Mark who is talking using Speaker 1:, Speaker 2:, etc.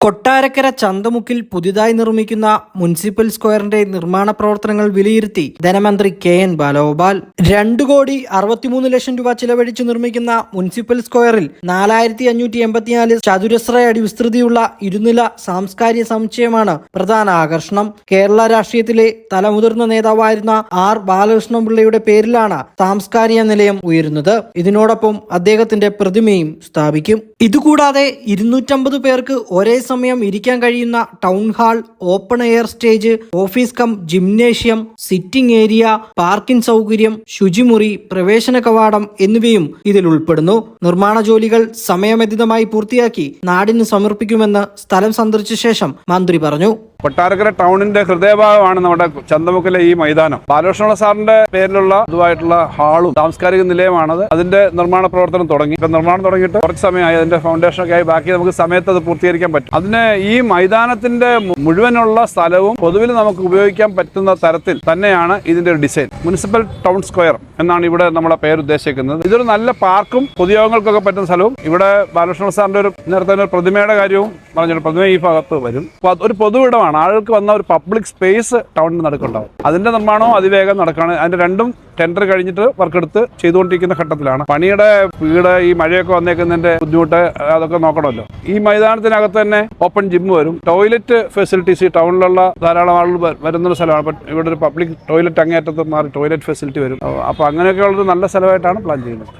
Speaker 1: കൊട്ടാരക്കര ചന്തമുക്കിൽ പുതിയതായി നിർമ്മിക്കുന്ന മുനിസിപ്പൽ സ്ക്വയറിന്റെ നിർമ്മാണ പ്രവർത്തനങ്ങൾ വിലയിരുത്തി ധനമന്ത്രി കെ എൻ ബാലഗോപാൽ. രണ്ടു കോടി അറുപത്തിമൂന്ന് ലക്ഷം രൂപ ചിലവഴിച്ച് നിർമ്മിക്കുന്ന മുനിസിപ്പൽ സ്ക്വയറിൽ നാലായിരത്തി അഞ്ഞൂറ്റി എൺപത്തിനാല് ചതുരശ്ര അടി വിസ്തൃതിയുള്ള ഇരുനില സാംസ്കാരിക സമുച്ചയമാണ് പ്രധാന ആകർഷണം. കേരള രാഷ്ട്രീയത്തിലെ തലമുതിർന്ന നേതാവായിരുന്ന ആർ ബാലകൃഷ്ണപിള്ളയുടെ പേരിലാണ് സാംസ്കാരിക നിലയം ഉയരുന്നത്. ഇതിനോടൊപ്പം അദ്ദേഹത്തിന്റെ പ്രതിമയും സ്ഥാപിക്കും. ഇതുകൂടാതെ ഇരുന്നൂറ്റമ്പത് പേർക്ക് ഒരേ സമയം ഇരിക്കാൻ കഴിയുന്ന town hall open air stage office cum gymnasium sitting area parking സൗകര്യം ശുചിമുറി പ്രവേശന കവാടം എന്നിവയും ഇതിൽ ഉൾപ്പെടുന്നു. നിർമ്മാണ ജോലികൾ സമയബന്ധിതമായി പൂർത്തിയാക്കി നാടിന് സമർപ്പിക്കുമെന്ന് സ്ഥലം സന്ദർശിച്ച ശേഷം മന്ത്രി പറഞ്ഞു.
Speaker 2: കൊട്ടാരക്കര ടൗണിന്റെ ഹൃദയഭാഗമാണ് നമ്മുടെ ചന്തമുക്കിലെ ഈ മൈതാനം. ബാലകൃഷ്ണ സാറിന്റെ പേരിലുള്ള ഇതുമായിട്ടുള്ള ഹാളും സാംസ്കാരിക നിലയമാണത്. അതിന്റെ നിർമ്മാണ പ്രവർത്തനം തുടങ്ങി. നിർമ്മാണം തുടങ്ങിയിട്ട് കുറച്ച് സമയമായി. അതിന്റെ ഫൗണ്ടേഷനൊക്കെ ആയി. ബാക്കി നമുക്ക് സമയത്ത് അത് പൂർത്തീകരിക്കാൻ പറ്റും. അതിന് ഈ മൈതാനത്തിന്റെ മുഴുവനുള്ള സ്ഥലവും പൊതുവിൽ നമുക്ക് ഉപയോഗിക്കാൻ പറ്റുന്ന തരത്തിൽ തന്നെയാണ് ഇതിന്റെ ഒരു ഡിസൈൻ. മുനിസിപ്പൽ ടൗൺ സ്ക്വയർ എന്നാണ് ഇവിടെ നമ്മളെ പേര് ഉദ്ദേശിക്കുന്നത്. ഇതൊരു നല്ല പാർക്കും പൊതുയോഗങ്ങൾക്കൊക്കെ പറ്റുന്ന സ്ഥലവും. ഇവിടെ ബാലകൃഷ്ണ സാറിന്റെ ഒരു നേരത്തെ പ്രതിമയുടെ കാര്യവും പറഞ്ഞിട്ട് പ്രതിമ ഈ ഭാഗത്ത് വരും. ഒരു പൊതുവിടമാണ്. ആൾക്ക് വന്ന ഒരു പബ്ലിക് സ്പേസ് ടൗണിന് നടക്കുന്നുണ്ടാവും അതിന്റെ നിർമ്മാണവും അതിവേഗം നടക്കുകയാണ് അതിന്റെ രണ്ടും ടെൻഡർ കഴിഞ്ഞിട്ട് വർക്ക് എടുത്ത് ചെയ്തുകൊണ്ടിരിക്കുന്ന ഘട്ടത്തിലാണ്. പണിയുടെ വീട് ഈ മഴയൊക്കെ വന്നേക്കുന്നതിന്റെ ബുദ്ധിമുട്ട് അതൊക്കെ നോക്കണമല്ലോ. ഈ മൈതാനത്തിനകത്ത് തന്നെ ഓപ്പൺ ജിം വരും. ടോയ്ലറ്റ് ഫെസിലിറ്റീസ് ഈ ടൗണിലുള്ള ധാരാളം ആളുകൾ വരുന്നൊരു സ്ഥലമാണ്. ഇവിടെ ഒരു പബ്ലിക് ടോയ്ലറ്റ് അങ്ങേറ്റത്ത് മാറി ടോയ്ലറ്റ് ഫെസിലിറ്റി വരും. അപ്പൊ അങ്ങനെയൊക്കെയുള്ളൊരു നല്ല സ്ഥലമായിട്ടാണ് പ്ലാൻ ചെയ്യുന്നത്.